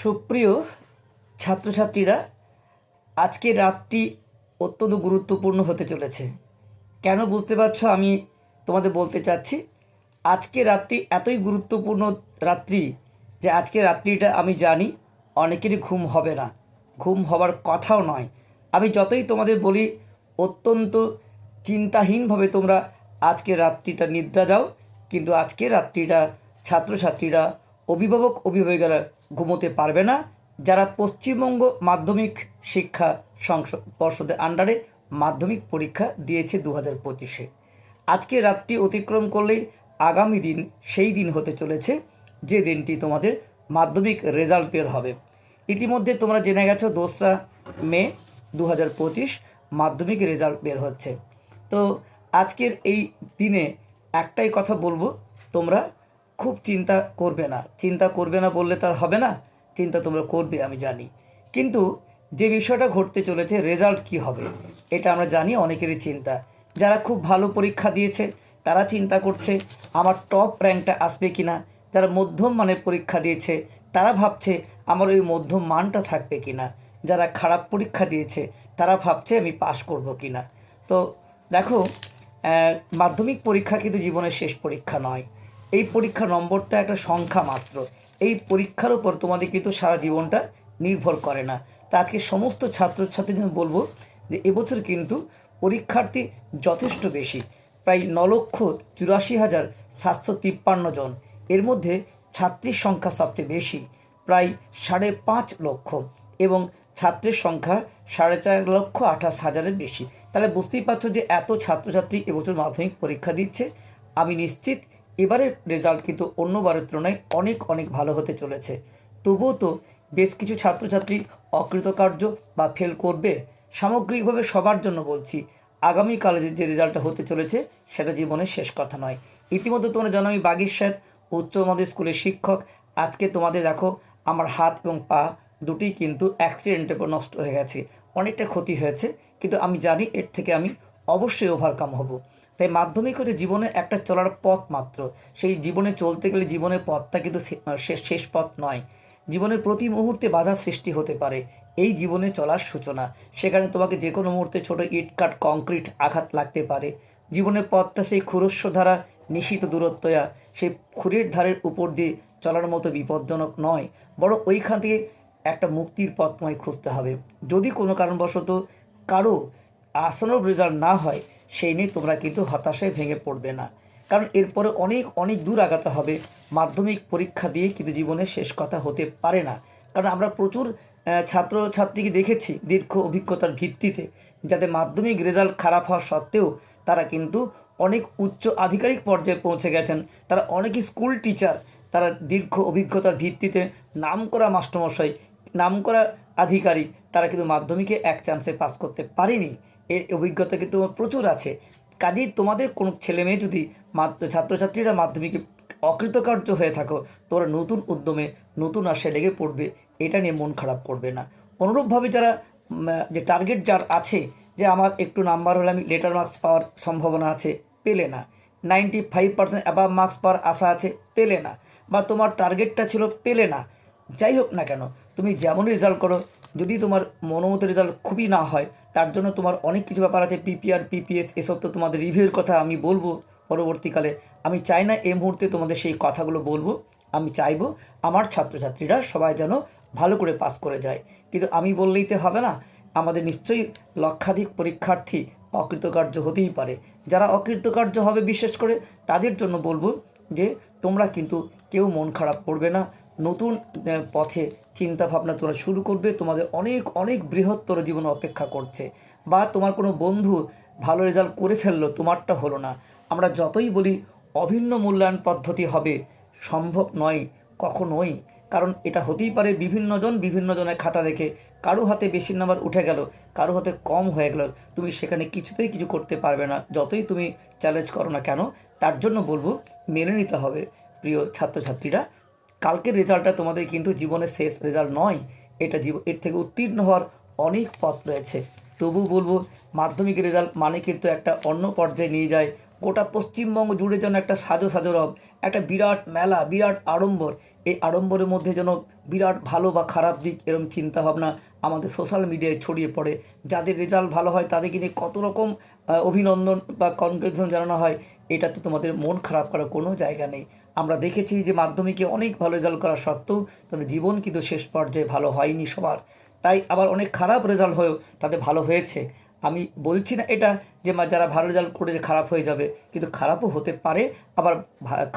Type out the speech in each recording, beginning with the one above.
সুপ্রিয় ছাত্রছাত্রীরা, আজকে রাতটি অত্যন্ত গুরুত্বপূর্ণ হতে চলেছে। কেন বুঝতে পারছ? আমি তোমাদের বলতে চাচ্ছি, আজকে রাত্রি এতই গুরুত্বপূর্ণ রাত্রি যে আজকে রাত্রিটা আমি জানি অনেকেরই ঘুম হবে না। ঘুম হবার কথাও নয়। আমি যতই তোমাদের বলি, অত্যন্ত চিন্তাহীনভাবে তোমরা আজকে রাত্রিটা নিদ্রা যাও, কিন্তু আজকে রাত্রিটা ছাত্রছাত্রীরা অভিভাবক অভিভাবিকারা ঘুমোতে পারবে না। যারা পশ্চিমবঙ্গ মাধ্যমিক শিক্ষা সংসদ পর্ষদের আন্ডারে মাধ্যমিক পরীক্ষা দিয়েছে দু হাজার পঁচিশে। আজকে রাতটি অতিক্রম করলেই আগামী দিন সেই দিন হতে চলেছে যে দিনটি তোমাদের মাধ্যমিক রেজাল্ট বের হবে। ইতিমধ্যে তোমরা জেনে গেছো দোসরা মে দু হাজার পঁচিশ মাধ্যমিক রেজাল্ট বের হচ্ছে। তো আজকের এই দিনে একটাই কথা বলব, তোমরা খুব চিন্তা করবে না। চিন্তা করবে না বললে তার হবে না। চিন্তা তোমরা করবে, আমি জানি। কিন্তু যে বিষয়টা ঘটতে চলেছে রেজাল্ট কি হবে? এটা আমরা জানি, অনেকেরই চিন্তা। যারা খুব ভালো পরীক্ষা দিয়েছে, তারা চিন্তা করছে, আমার টপ র্যাঙ্কটা আসবে কি না যারা মধ্যম মানের পরীক্ষা দিয়েছে, তারা ভাবছে, আমার ওই মধ্যম মানটা থাকবে কি না যারা খারাপ পরীক্ষা দিয়েছে, তারা ভাবছে, আমি পাশ করব কি না তো দেখো মাধ্যমিক পরীক্ষা কিন্তু জীবনের শেষ পরীক্ষা নয়। এই পরীক্ষা নম্বরটা একটা সংখ্যা মাত্র। এই পরীক্ষার উপর তোমাদের কিন্তু সারা জীবনটা নির্ভর করে না। তা আজকে সমস্ত ছাত্রছাত্রীদের বলব যে এবছর কিন্তু পরীক্ষার্থী যথেষ্ট বেশি। প্রায় ন লক্ষ চুরাশি হাজার সাতশো তিপ্পান্ন জন। এর মধ্যে ছাত্রীর সংখ্যা সবচেয়ে বেশি, প্রায় সাড়ে পাঁচ লক্ষ এবং ছাত্রের সংখ্যা সাড়ে চার লক্ষ আঠাশ হাজারের বেশি। তাহলে বুঝতেই পারছ যে এত ছাত্রছাত্রী এবছর মাধ্যমিক পরীক্ষা দিচ্ছে। আমি নিশ্চিত এবারের রেজাল্ট কিন্তু অন্যবারের তুলনায় অনেক অনেক ভালো হতে চলেছে। তবুও তো বেশ কিছু ছাত্রছাত্রী অকৃতকার্য বা ফেল করবে সামগ্রিকভাবে সবার জন্য বলছি। আগামীকালে যে- যে রেজাল্টটা হতে চলেছে সেটা জীবনের শেষ কথা নয়। ইতিমধ্যে তোমরা জানো আমি বাগির স্যার, উচ্চ মাধ্যমিক স্কুলের শিক্ষক। আজকে তোমাদের দেখো আমার হাত এবং পা দুটোই কিন্তু অ্যাক্সিডেন্টে নষ্ট হয়ে গেছে। অনেকটা ক্ষতি হয়েছে, কিন্তু আমি জানি এর থেকে আমি অবশ্যই ওভারকাম হব। তাই মাধ্যমিক হচ্ছে জীবনের একটা চলার পথ মাত্র। সেই জীবনে চলতে গেলে জীবনের পথটা কিন্তু শেষ পথ নয়। জীবনের প্রতি মুহূর্তে বাধা সৃষ্টি হতে পারে। এই জীবনে চলার সূচনা। সেখানে তোমাকে যে কোনো মুহূর্তে ছোট ইট কাট কংক্রিট আঘাত লাগতে পারে। জীবনের পথটা সেই খুরস্ব ধারা, নিশিত দূরত্বয়া। সেই খুরের ধারের উপর দিয়ে চলার মতো বিপজ্জনক নয়। বড় ওইখান থেকে একটা মুক্তির পথ তোমায় খুঁজতে হবে। যদি কোনো কারণবশত কারও আসানোর রেজাল্ট না হয় সেই নিয়ে তোমরা কিন্তু হতাশায় ভেঙে পড়বে না। কারণ এরপরে অনেক অনেক দূর আগাতে হবে। মাধ্যমিক পরীক্ষা দিয়ে কিন্তু জীবনের শেষ কথা হতে পারে না। কারণ আমরা প্রচুর ছাত্র ছাত্রীকে দেখেছি দীর্ঘ অভিজ্ঞতার ভিত্তিতে, যাতে মাধ্যমিক রেজাল্ট খারাপ হওয়া সত্ত্বেও তারা কিন্তু অনেক উচ্চ আধিকারিক পর্যায়ে পৌঁছে গেছেন। তারা অনেকই স্কুল টিচার, তারা দীর্ঘ অভিজ্ঞতার ভিত্তিতে নামকরা মাস্টারমশাই, নামকরা আধিকারিক, তারা কিন্তু মাধ্যমিকে এক চান্সে পাস করতে পারেনি। এর অভিজ্ঞতা কিন্তু প্রচুর আছে। কাজেই তোমাদের কোনো ছেলে মেয়ে যদি ছাত্রছাত্রীরা মাধ্যমিকে অকৃতকার্য হয়ে থাকো, তোমরা নতুন উদ্যমে নতুন আশায় লেগে পড়বে, এটা নিয়ে মন খারাপ করবে না। অনুরূপভাবে যারা যে টার্গেট যার আছে, যে আমার একটু নাম্বার হলে আমি লেটার মার্কস পাওয়ার সম্ভাবনা আছে, পেলে না। Ninety five percent above marks পাওয়ার আশা আছে, পেলে না। বা তোমার টার্গেটটা ছিল, পেলে না। যাই হোক না কেন, তুমি যেমন রেজাল্ট করো, যদি তোমার মনোমতো রেজাল্ট খুবই না হয় তার জন্য তোমার অনেক কিছু ব্যাপার আছে পিপিআর পিপিএস এসব তো তোমাদের রিভিউর কথা আমি বলব পরবর্তীকালে। আমি চাই না এই মুহূর্তে তোমাদের সেই কথাগুলো বলব, আমি চাইব আমার ছাত্রছাত্রীরা সবাই যেন ভালো করে পাস করে যায়। কিন্তু আমি বললেই তো হবে না, আমাদের নিশ্চয়ই লক্ষাধিক পরীক্ষার্থী অকৃতকার্য হতেই পারে। যারা অকৃতকার্য হবে, বিশেষ করে তাদের জন্য বলব যে তোমরা কিন্তু কেউ মন খারাপ করবে না নতুন পথে চিন্তা ভাবনা তোমরা শুরু করবে। তোমাদের অনেক অনেক বৃহত্তর জীবন অপেক্ষা করছে। বা তোমার কোনো বন্ধু ভালো রেজাল্ট করে ফেলল, তোমারটা হলো না। আমরা যতই বলি, অভিন্ন মূল্যায়ন পদ্ধতি হবে। সম্ভব নয়, কখনোই। কারণ এটা হতেই পারে বিভিন্ন জন বিভিন্ন জনের খাতা দেখে। কারও হাতে বেশি নাম্বার উঠে গেল, কারও হাতে কম হয়ে গেল। তুমি সেখানে কিছুতেই কিছু করতে পারবে না। যতই তুমি চ্যালেঞ্জ করো না কেন, তার জন্য বলব, মেনে নিতে হবে। প্রিয় ছাত্রছাত্রীরা কালকের রেজাল্টটা তোমাদের কিন্তু জীবনের শেষ রেজাল্ট নয়, এটা জীব, এর থেকে উত্তীর্ণ হওয়ার অনেক পথ রয়েছে। তবু বলব, মাধ্যমিক রেজাল্ট মানে কিন্তু একটা অন্য পর্যায়ে নিয়ে যায়। গোটা পশ্চিমবঙ্গ জুড়ে যেন একটা সাজো সাজো রব, একটা বিরাট মেলা, বিরাট আড়ম্বর, এই আড়ম্বরের মধ্যে যেন বিরাট ভালো বা খারাপ দিক এরকম চিন্তাভাবনা আমাদের সোশ্যাল মিডিয়ায় ছড়িয়ে পড়ে। যাদের রেজাল্ট ভালো হয় তাদেরকে নিয়ে কত রকম অভিনন্দন বা কনগ্রেচুলেশন জানানো হয়, এটাতে তোমাদের মন খারাপ করার কোনো জায়গা নেই। আমরা দেখেছি যে মাধ্যমিকে অনেক ভালো রেজাল্ট করা সত্ত্বেও তাদের জীবন কিন্তু শেষ পর্যায়ে ভালো হয়নি সবার। তাই আবার অনেক খারাপ রেজাল্ট হয়েও তাদের ভালো হয়েছে। আমি বলছি না এটা যে যারা ভালো রেজাল্ট করেছে খারাপ হয়ে যাবে, কিন্তু খারাপও হতে পারে, আবার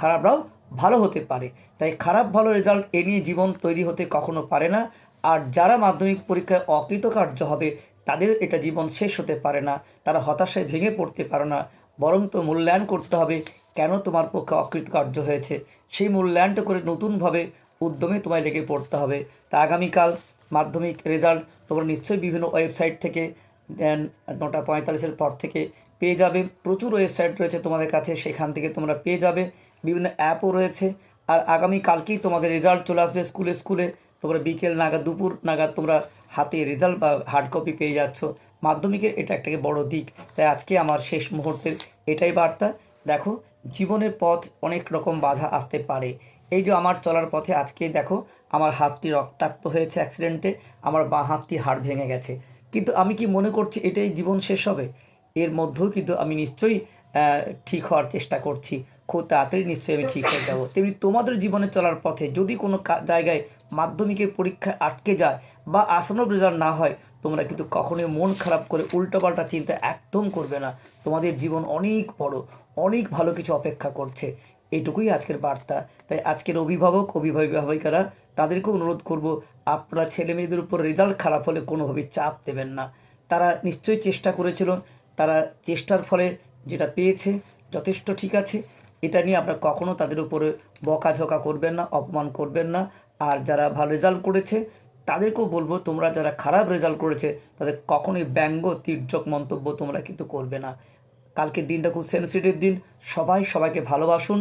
খারাপরাও ভালো হতে পারে। তাই খারাপ ভালো রেজাল্ট এ নিয়ে জীবন তৈরি হতে কখনো পারে না। আর যারা মাধ্যমিক পরীক্ষায় অকৃতকার্য হবে, তাদের এটা জীবন শেষ হতে পারে না। তারা হতাশায় ভেঙে পড়তে পারে না। বরং তো মূল্যায়ন করতে হবে। কেন তোমার পক্ষে অকৃতকার্য হয়েছে? সেই মূল্যায়নটা করে নতুনভাবে উদ্যমে তোমায় লেগে পড়তে হবে। তা আগামীকাল মাধ্যমিক রেজাল্ট তোমরা নিশ্চয়ই বিভিন্ন ওয়েবসাইট থেকে নটা পঁয়তাল্লিশের পর থেকে পেয়ে যাবে। প্রচুর ওয়েবসাইট রয়েছে তোমাদের কাছে, সেখান থেকে তোমরা পেয়ে যাবে। বিভিন্ন অ্যাপও রয়েছে। আর আগামী কালকেই তোমাদের রেজাল্ট চলে আসবে স্কুলে স্কুলে। তোমরা বিকেল নাগাদ, দুপুর নাগাদ তোমরা হাতে রেজাল্ট বা হার্ড কপি পেয়ে যাচ্ছ। মাধ্যমিকের এটা একটা বড় দিক। তাই আজকে আমার শেষ মুহূর্তের এটাই বার্তা। দেখো, জীবনের পথ অনেক রকম বাধা আসতে পারে। এই যে আমার চলার পথে আজকে দেখো, আমার হাতটি রক্তাক্ত হয়েছে অ্যাক্সিডেন্টে আমার বাঁ হাতটি হাড় ভেঙে গেছে। কিন্তু আমি কি মনে করছি এটাই জীবন শেষ হবে? এর মধ্যেও কিন্তু আমি নিশ্চয়ই ঠিক হওয়ার চেষ্টা করছি। খুব তাড়াতাড়ি নিশ্চয়ই আমি ঠিক হয়ে যাব। তেমনি তোমাদের জীবনে চলার পথে যদি কোনো জায়গায় মাধ্যমিকের পরীক্ষায় আটকে যায় বা আসানোর রেজাল্ট না হয় তোমরা কিন্তু কখনোই মন খারাপ করে উল্টোপাল্টা চিন্তা একদম করবে না। তোমাদের জীবন অনেক বড়, অনেক ভালো কিছু অপেক্ষা করছে। এইটুকুই আজকের বার্তা। তাই আজকের অভিভাবক অভিভাবিকারা তাদেরকেও অনুরোধ করব, আপনারা ছেলে মেয়েদের উপর রেজাল্ট খারাপ হলে কোনোভাবে চাপ দেবেন না। তারা নিশ্চয়ই চেষ্টা করেছিল, তারা চেষ্টার ফলে যেটা পেয়েছে যথেষ্ট ঠিক আছে। এটা নিয়ে আপনারা কখনো তাদের উপরে বকাঝকা করবেন না, অপমান করবেন না। আর যারা ভালো রেজাল্ট করেছে তাদেরকেও বলব, তোমরা যারা খারাপ রেজাল্ট করেছে, তাদের কখনোই ব্যঙ্গ, তীর্যক মন্তব্য তোমরা কিন্তু করবে না। কালকের দিনটা খুব সেন্সিটিভ দিন। সবাই সবাইকে ভালোবাসুন।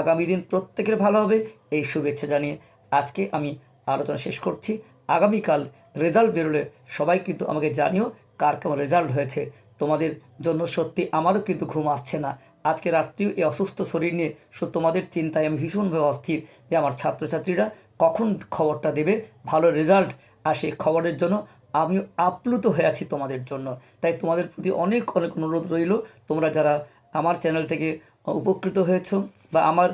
আগামী দিন প্রত্যেকের ভালো হবে, এই শুভেচ্ছা জানিয়ে আজকে আমি আলোচনা শেষ করছি। আগামীকাল রেজাল্ট বেরোলে সবাই কিন্তু আমাকে জানিও কার কেমন রেজাল্ট হয়েছে। তোমাদের জন্য সত্যি আমারও কিন্তু ঘুম আসছে না। আজকে রাত্রিও এই অসুস্থ শরীর নিয়ে তোমাদের চিন্তায় আমি ভীষণভাবে অস্থির যে আমার ছাত্রছাত্রীরা কখন খবরটা দেবে? ভালো রেজাল্ট আর সেই খবরের জন্য। আমিও আপ্লুত হয়ে আছি তোমাদের জন্য। তাই তোমাদের প্রতি অনেক অনেক অনুরোধ রইল। তোমরা যারা আমার চ্যানেল থেকে উপকৃত হয়েছো বা আমার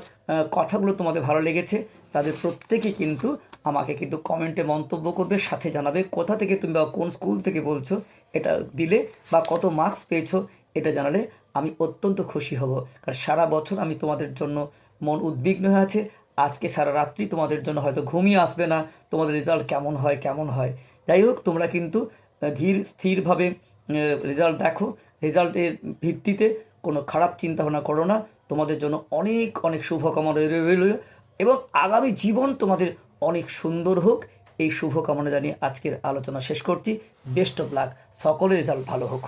কথাগুলো তোমাদের ভালো লেগেছে, তাদের প্রত্যেকে কিন্তু আমাকে কিন্তু কমেন্টে মন্তব্য করবে, সাথে জানাবে কোথা থেকে তুমি বা কোন স্কুল থেকে বলছো এটা দিলে বা কত মার্কস পেয়েছ এটা জানালে আমি অত্যন্ত খুশি হব। কারণ সারা বছর আমি তোমাদের জন্য মন উদ্বিগ্ন হয়ে আছে। আজকে সারা রাত্রি তোমাদের জন্য হয়তো ঘুমিয়ে আসবে না, তোমাদের রেজাল্ট কেমন হয় কেমন হয়। যাই হোক, তোমরা কিন্তু ধীর, স্থিরভাবে রেজাল্ট দেখো। রেজাল্টের ভিত্তিতে কোনো খারাপ চিন্তা ভাবনা করো না। তোমাদের জন্য অনেক অনেক শুভকামনা রইল এবং আগামী জীবন তোমাদের অনেক সুন্দর হোক। এই শুভকামনা জানিয়ে আজকের আলোচনা শেষ করছি। বেস্ট অফ লাক সকলের রেজাল্ট ভালো হোক।